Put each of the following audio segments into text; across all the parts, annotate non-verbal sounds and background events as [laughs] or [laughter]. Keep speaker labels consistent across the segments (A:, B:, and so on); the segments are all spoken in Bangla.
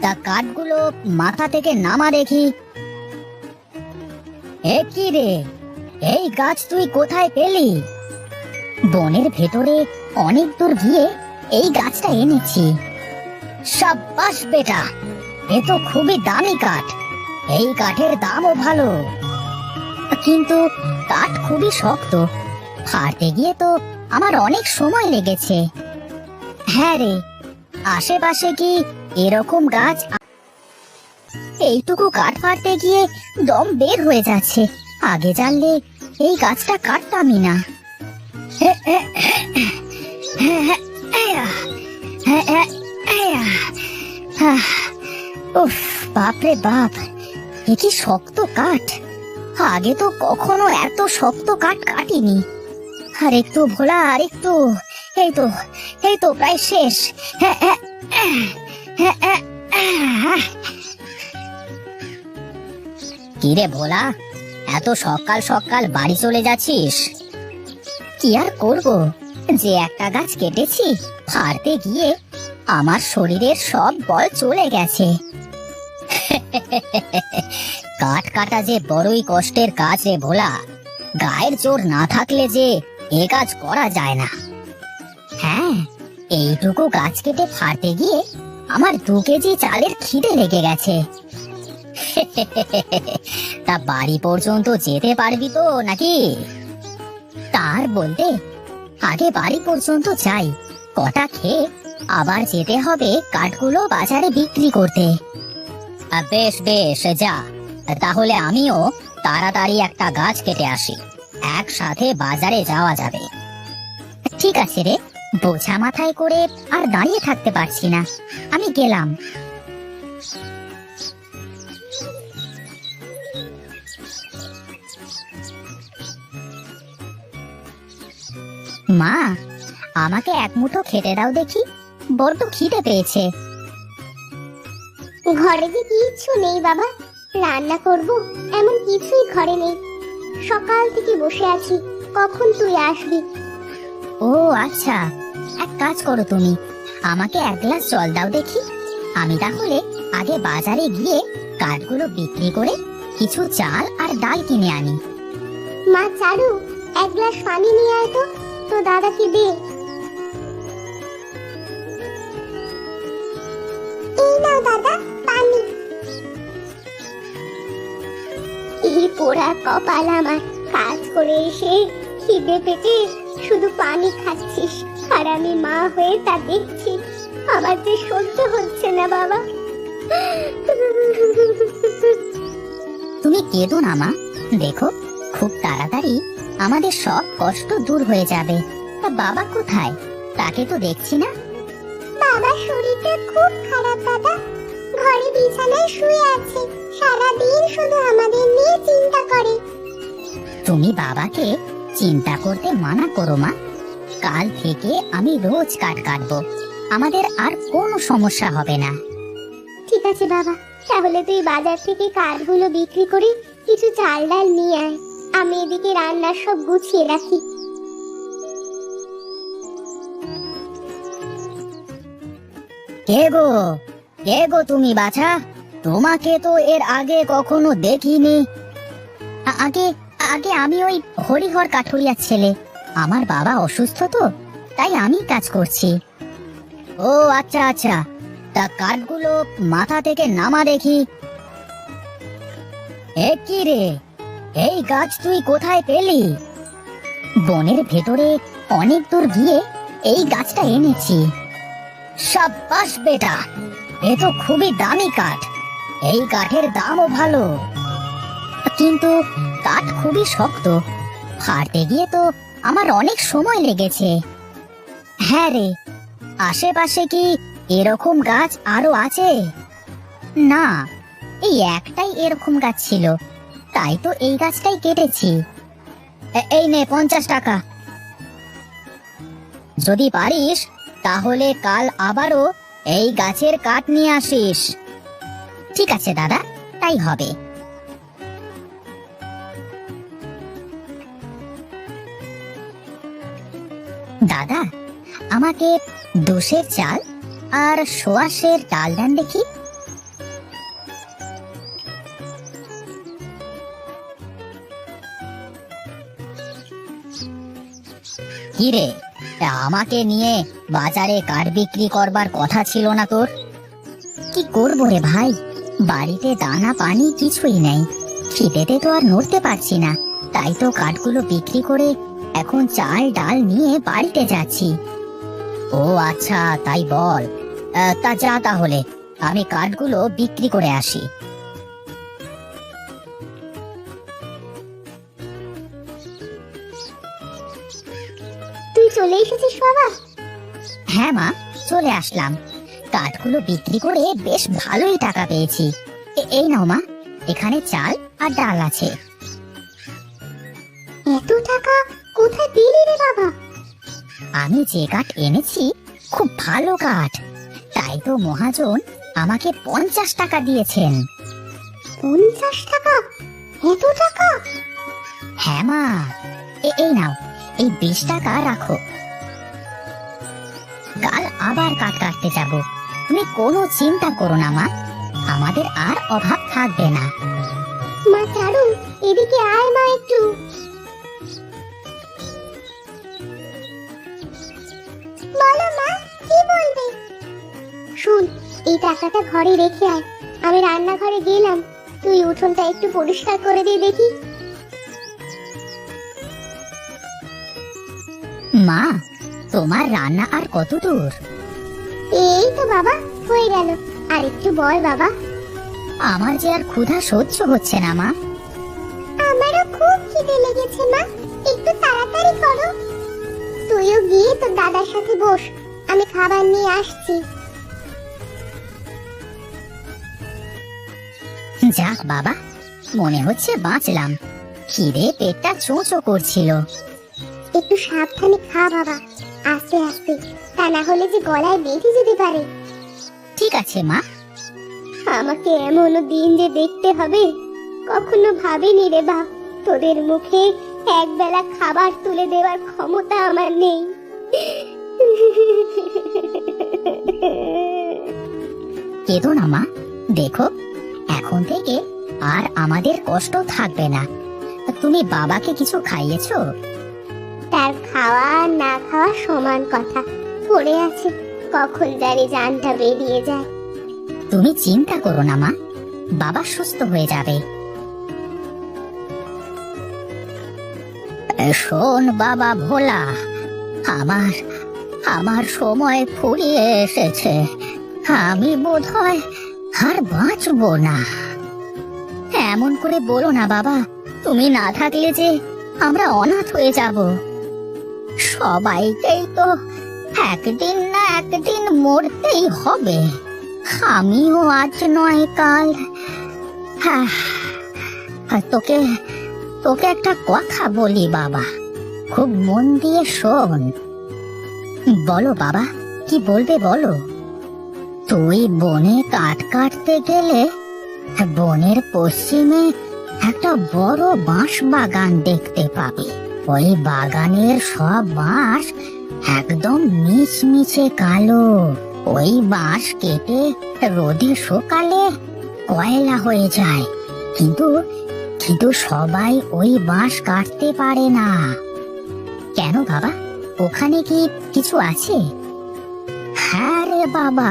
A: তা কাঠগুলো মাথা থেকে নামা দেখি। এ কি রে? এই গাছ তুই কোথায় পেলি? বনের ভেতরে অনেক দূর গিয়ে এই গাছটা এনেছি। সাব্বাস বেটা, এ তো খুবই দামি কাঠ। এই কাঠের দামও ভালো। কিন্তু কাঠ খুবই শক্ত। ফাড়তে গিয়ে তো আমার অনেক সময় লেগেছে। হ্যাঁ রে, আশেপাশে কি এরকম গাছ এইটুকু কাঠ ফাড়তে গিয়ে দম বের হয়ে যাচ্ছে। আগে জানলে এই গাছটা কাটতামই না। বাপরে বাপ এ কি শক্ত কাঠ। আগে তো কখনো এত শক্ত কাঠ কাটিনি। আর একটু ভোলা আর একটু এই তো এই তো প্রায় শেষ। হ্যাঁ, হ্যাঁ, হ্যাঁ। কিরে ভোলা, এত সকাল সকাল বাড়ি চলে যাচ্ছিস? কি আর করব? যে একটা গাছ কেটেছি ফাড়তে গিয়ে আমার শরীরের সব বল চলে গেছে। কাঠ কাটা যে বড়ই কষ্টের কাজ রে ভোলা, গায়ের জোর না থাকলে যে এ কাজ করা যায় না। হ্যাঁ এইটুকু গাছ কেটে ফাড়তে গিয়ে আমার দু কেজি চালের খিদে লেগে গেছে। তা বাড়ি পর্যন্ত যেতে পারবি তো নাকি? তার বলতে, আগে বাড়ি পর্যন্ত যাই। কটা খেয়ে আবার যেতে হবে কাঠগুলো বাজারে বিক্রি করতে। বেশ বেশ, যা। তাহলে আমিও তাড়াতাড়ি একটা গাছ কেটে আসি। একসাথে বাজারে যাওয়া যাবে। ঠিক আছে রে। বোঝা মাথায় করে আর দাঁড়িয়ে থাকতে পারছি না। আমি গেলাম। মা, আমাকে এক মুঠো খেতে দাও দেখি। বড্ড খিদে পেয়েছে।
B: ঘরে যে কিচ্ছু নেই বাবা। রান্না করব, এমন কিছুই ঘরে নেই। সকাল থেকে বসে আছি, কখন তুই আসবি?
A: ও আচ্ছা। এক কাজ করো তুমি। আমাকে এক গ্লাস জল দাও দেখি। আমি তাহলে আগে বাজারে গিয়ে কাঠগুলো বিক্রি করে কিছু চাল আর ডাল কিনে আনি।
B: মা, চারু, এক গ্লাস পানি নিয়ে আয় তো। তো দাদাকে দে। দাদা, পানি। এই পোড়া কপাল আমার কাজ করে এসে খিদে পেটে শুধু পানি খাচ্ছিস আর আমি মা হয়ে তা দেখছি। আমার যে সহ্য হচ্ছে না বাবা।
A: তুমি কেঁদো না মা। দেখো খুব তাড়াতাড়ি আমাদের সব কষ্ট দূর হয়ে যাবে। তা বাবা কোথায়? তাকে তো দেখছি না।
B: বাবার শরীরটা খুব খারাপ দাদা ঘরে বিছানায় শুয়ে আছে। সারা দিন শুধু আমাদের নিয়ে চিন্তা করে।
A: তুমি বাবাকে চিন্তা করতে মানা করো মা। কাল থেকে আমি রোজ কাঠ কাটবো। আমাদের আর কোনো সমস্যা হবে না।
B: ঠিক আছে বাবা তাহলে তুই বাজার থেকে কাঠগুলো বিক্রি করে কিছু চাল ডাল নিয়ে আয়। আমি এদিকে রান্নার সব গুছিয়ে রাখি।
A: কে গো? কে গো তুমি বাছা? তোমাকে তো এর আগে কখনো দেখিনি। আগে আগে আমি ওই হরিহর কাঠুরিয়ার ছেলে। আমার বাবা অসুস্থ তো, তাই আমি কাজ করছি। ও আচ্ছা আচ্ছা। তা কাঠগুলো মাথা থেকে নামা দেখি। কি রে? এই গাছ তুই কোথায় পেলি? বনের ভেতরে অনেক দূর গিয়ে এই গাছটা এনেছি। সাব্বাস বেটা, এ তো খুবই দামি কাঠ। এই কাঠের দামও ভালো। কিন্তু কাঠ খুবই শক্ত। ফাড়তে গিয়ে তো আমার অনেক সময় লেগেছে। হ্যাঁ রে, আশেপাশে কি এরকম গাছ আরও আছে? না, এই একটাই এরকম গাছ ছিল। তাই তো এই গাছটাই কেটেছি। এই নে, পঞ্চাশ টাকা। যদি পারিস, তাহলে কাল আবারও এই গাছের কাঠ নিয়ে আসিস। ঠিক আছে দাদা, তাই হবে। দাদা, আমাকে দোষের চাল আর সোয়াশের ডাল দেন দেখি। কিরে, আমাকে নিয়ে বাজারে কাঠ বিক্রি করবার কথা ছিল না তোর? কি করব রে ভাই? বাড়িতে দানা, পানি কিছুই নেই। খিদেতে তো আর নড়তে পারছি না। তাই তো কাঠগুলো বিক্রি করে এখন চাল ডাল নিয়ে বাড়িতে যাচ্ছি। ও আচ্ছা তাই বল। তা যা তাহলে আমি কাঠগুলো বিক্রি করে আসি।
B: তুই চলে এসেছিস বাবা?
A: হ্যাঁ মা চলে আসলাম। কাঠগুলো বিক্রি করে বেশ ভালোই টাকা পেয়েছি। এই নাও মা এখানে চাল আর ডাল আছে।
B: এত টাকা? কোথায় পেলি রে বাবা?
A: আমি যে কাঠ এনেছি খুব ভালো কাঠ তাই তো মহাজন আমাকে পঞ্চাশ টাকা দিয়েছেন।
B: পঞ্চাশ টাকা? এত টাকা?
A: হ্যাঁ মা। এই নাও এই বিশ টাকা রাখো। কাল আবার কাঠ কাটতে যাব। তুমি কোনো চিন্তা করো না মা। আমাদের আর অভাব থাকবে না।
B: মা চারু এদিকে আয় মা একটু। বলো মা কি বলবে? শুন এই টাকাটা ঘরে রেখে আয়। আমি রান্নাঘরে গেলাম। তুই উঠোনটা একটু পরিষ্কার করে দিয়ে দেখি।
A: মা তোমার রান্না আর কত দূর?
B: এই তো বাবা হয়ে গেল। আর একটু বল বাবা।
A: আমার যে আর ক্ষুধা সহ্য হচ্ছে না মা।
B: আমারও খুব খিদে লেগেছে মা। একটু তাড়াতাড়ি করো। তুইও গিয়ে তোর দাদার সাথে বস আমি খাবার নিয়ে আসছি।
A: যাক বাবা মনে হচ্ছে বাঁচলাম। খিদে পেটটা চোঁচো করছিল।
B: একটু সাবধানে খা বাবা আস্তে আস্তে তা না হলে যে গলায় বেঁধে যেতে পারে।
A: ঠিক আছে মা।
B: আমাকে এমন দিন যে দেখতে হবে কখনো ভাবিনি রে বাপ তোদের মুখে একবেলা খাবার তুলে দেওয়ার ক্ষমতা আমার নেই।
A: কেঁদো না মা। দেখো এখন থেকে আর আমাদের কষ্ট থাকবে না। তুমি বাবাকে কিছু খাইয়েছো?
B: তার খাওয়া আর না খাওয়া সমান কথা। পড়ে আছে কখন জানি জানটা বেরিয়ে যায়।
A: তুমি চিন্তা করো না মা। বাবা সুস্থ হয়ে যাবে। শোন বাবা ভোলা। আমার আমার সময় ফুরিয়ে এসেছে। আমি বোধ হয় আর বাঁচবো না। এমন করে বলো না বাবা, তুমি না থাকলে যে আমরা অনাথ হয়ে যাব। সবাইকেই তো একদিন না একদিন মরতেই হবে। আমিও আজ নয়, কাল। হ্যাঁ তোকে তোকে একটা কথা বলি বাবা। খুব মন দিয়ে শোন। বলো বাবা, কি বলবে বলো? তুই বনে কাঠ কাটতে গেলে বনের পশ্চিমে একটা বড় বাঁশ বাগান দেখতে পাবি। ওই বাগানের সব বাঁশ একদম মিচমিচে কালো। ওই বাঁশ কেটে রোদে শুকালে কয়লা হয়ে যায়। কিন্তু কিন্তু সবাই ওই বাঁশ কাটতে পারে না। কেন বাবা? ওখানে কি কিছু আছে? হ্যাঁ রে বাবা,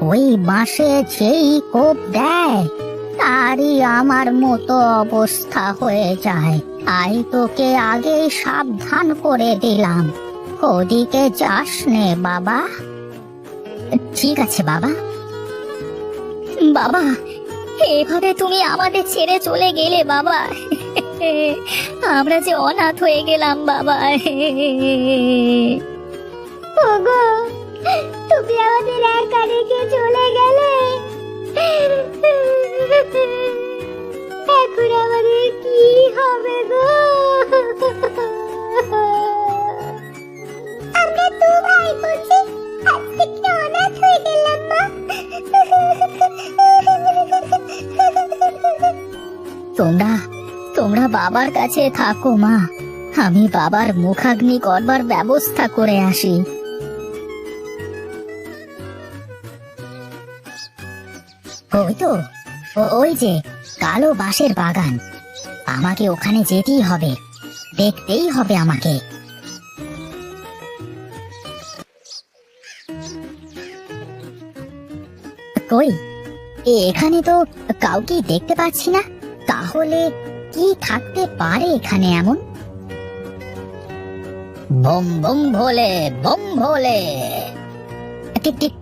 A: ওই বাঁশে যেই কোপ দেয়, তারই আমার মতো অবস্থা হয়ে যায়। তাই তোকে আগে সাবধান করে দিলাম। ওদিকে যাস নে বাবা। ঠিক আছে বাবা। বাবা, এভাবে তুমি আমাদের ছেড়ে চলে গেলে বাবা। আমরা যে অনাথ হয়ে গেলাম, বাবা।
B: ওগো, তুমি আমাদের চলে গেলে? এখন আমাদের কি হবে গো?
A: তোমরা তোমরা বাবার কাছে থাকো, মা। আমি বাবার মুখাগ্নি করবার ব্যবস্থা করে আসি। ওই তো ওই যে, কালো বাঁশের বাগান। আমাকে ওখানে যেতেই হবে। দেখতেই হবে আমাকে। কই? এখানে তো কাউকে দেখতে পাচ্ছি না। তাহলে কি থাকতে পারে এখানে এমন? Bomb bomb Bhole bomb Bhole.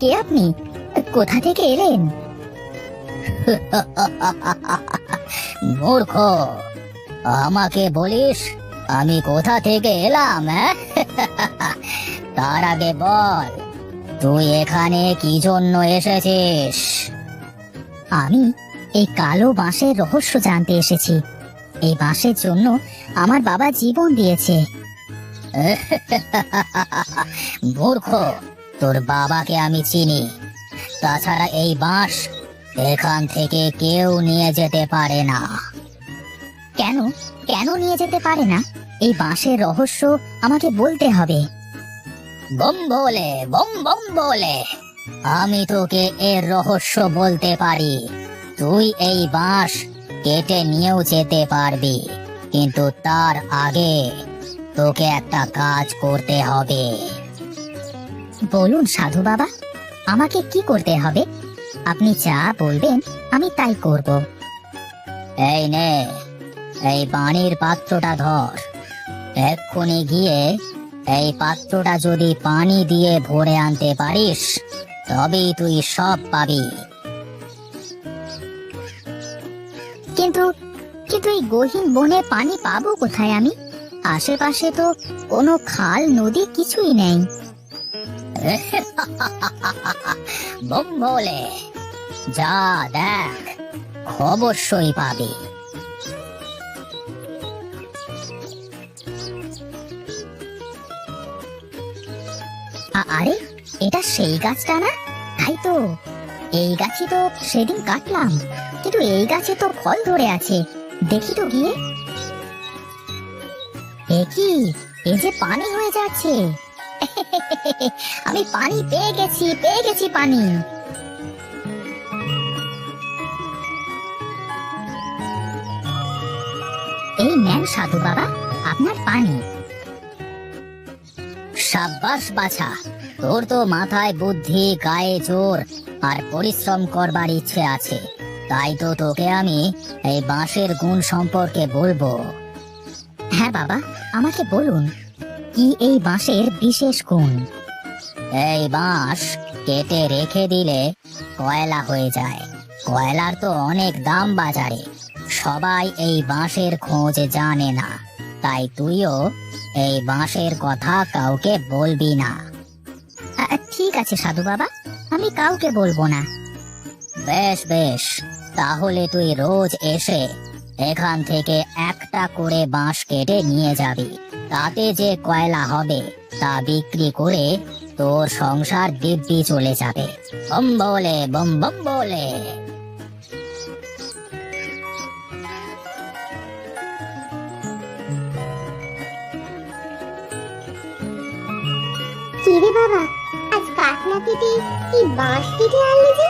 A: কে আপনি? কোথা থেকে এলেন? [laughs] মূর্খ, আমাকে বলিস আমি কোথা থেকে এলাম হ্যাঁ? [laughs] তার আগে বল, তুই এখানে কি জন্য এসেছিস? আমি এই কালো বাঁশের রহস্য জানতে এসেছি। এই বাঁশের জন্য আমার বাবা জীবন দিয়েছে। [laughs] মূর্খ, তোর বাবাকে আমি চিনি। তাছাড়া এই বাঁশ এখান থেকে কেউ নিয়ে যেতে পারে না। কেন? কেন নিয়ে যেতে পারে না? এই বাঁশের রহস্য আমাকে বলতে হবে। বম বলে, বম বম বলে। আমি তোকে এর রহস্য বলতে পারি। তুই এই বাঁশ কেটে নিয়েও যেতে পারবি, কিন্তু তার আগে তোকে একটা কাজ করতে হবে। বলুন সাধু বাবা, আমাকে কি করতে হবে? আপনি যা বলবেন, আমি তাই করব। এই নে, এই পানির পাত্রটা ধর। এক্ষুনি গিয়ে এই পাত্রটা যদি পানি দিয়ে ভরে আনতে পারিস, তবেই তুই সব পাবি। বনে পানি পাবো কোথায় আমি? আশেপাশে তো কোনো খাল নদী কিছুই নেই। [laughs] বলে যা দেখ অবশ্যই পাবি। আরে এটা সেই গাছটা না? তাই তো। এই গাছই তো সেদিন কাটলাম কিন্তু এই গাছে তো ফল ধরে আছে। দেখি তো গিয়ে। কি? এ যে পানি হয়ে যাচ্ছে। আমি পানি পেয়ে গেছি পেয়ে গেছি পানি। এই নেন সাধু বাবা, আপনার পানি। সাব্বাস বাছা, তোর তো মাথায় বুদ্ধি, গায়ে জোর, আর পরিশ্রম করবার ইচ্ছে আছে। তাই তো তোকে আমি এই বাঁশের গুণ সম্পর্কে বলব। হ্যাঁ বাবা, আমাকে বলুন, কি এই বাঁশের বিশেষ গুণ? এই বাঁশ কেটে রেখে দিলে কয়লা হয়ে যায়। কয়লার তো অনেক দাম বাজারে। সবাই এই বাঁশের খোঁজ জানে না। তাই তুইও এই বাঁশের কথা কাউকে বলবি না। ঠিক আছে সাধু বাবা, আমি কাউকে বলব না। বেশ বেশ। তাহলে তুই রোজ এসে এখান থেকে একটা করে বাঁশ কেটে নিয়ে যাবি। তাতে যে কয়লা হবে তা বিক্রি করে তোর সংসার দিব্যি চলে যাবে। বম বলে, বম বম বলে।
B: কি রে বাবা, আজ কাঠ কেটে কি বাঁশ কেটে আনলি যে?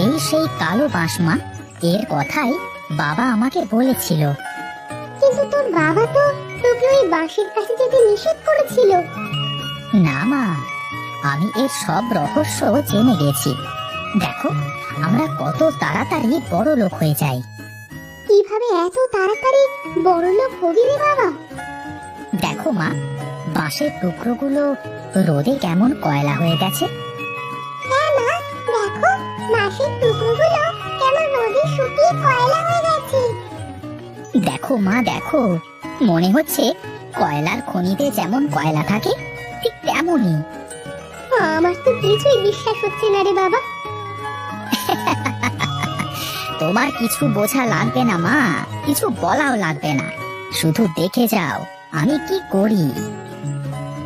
A: এই সেই কালো বাঁশ মা এর কথাই বাবা আমাকে বলেছিল।
B: কিন্তু তোর বাবা তো তোকে ওই বাঁশের কাছে যেতে নিষেধ করেছিল।
A: না মা আমি এর সব রহস্য জেনে গেছি। দেখো আমরা কত তাড়াতাড়ি বড় লোক হয়ে যাই।
B: কীভাবে এত তাড়াতাড়ি বড় লোক হবি রে বাবা?
A: দেখো মা বাঁশের টুকরোগুলো রোদে কেমন কয়লা হয়ে গেছে।
B: রোদে কয়লা হয়ে গেছে।
A: দেখো মা দেখো। মনে হচ্ছে কয়লার খনিতে যেমন কয়লা থাকে ঠিক তেমনই।
B: আমার তো কিছুই বিশ্বাস হচ্ছে না রে বাবা।
A: তোমার কিছু বোঝা লাগবে না মা কিছু বলাও লাগবে না। শুধু দেখে যাও আমি কি করি।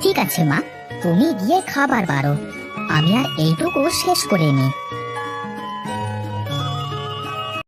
A: ঠিক আছে মা তুমি গিয়ে খাবার বারো আমি আর এইটুকু শেষ করে নি।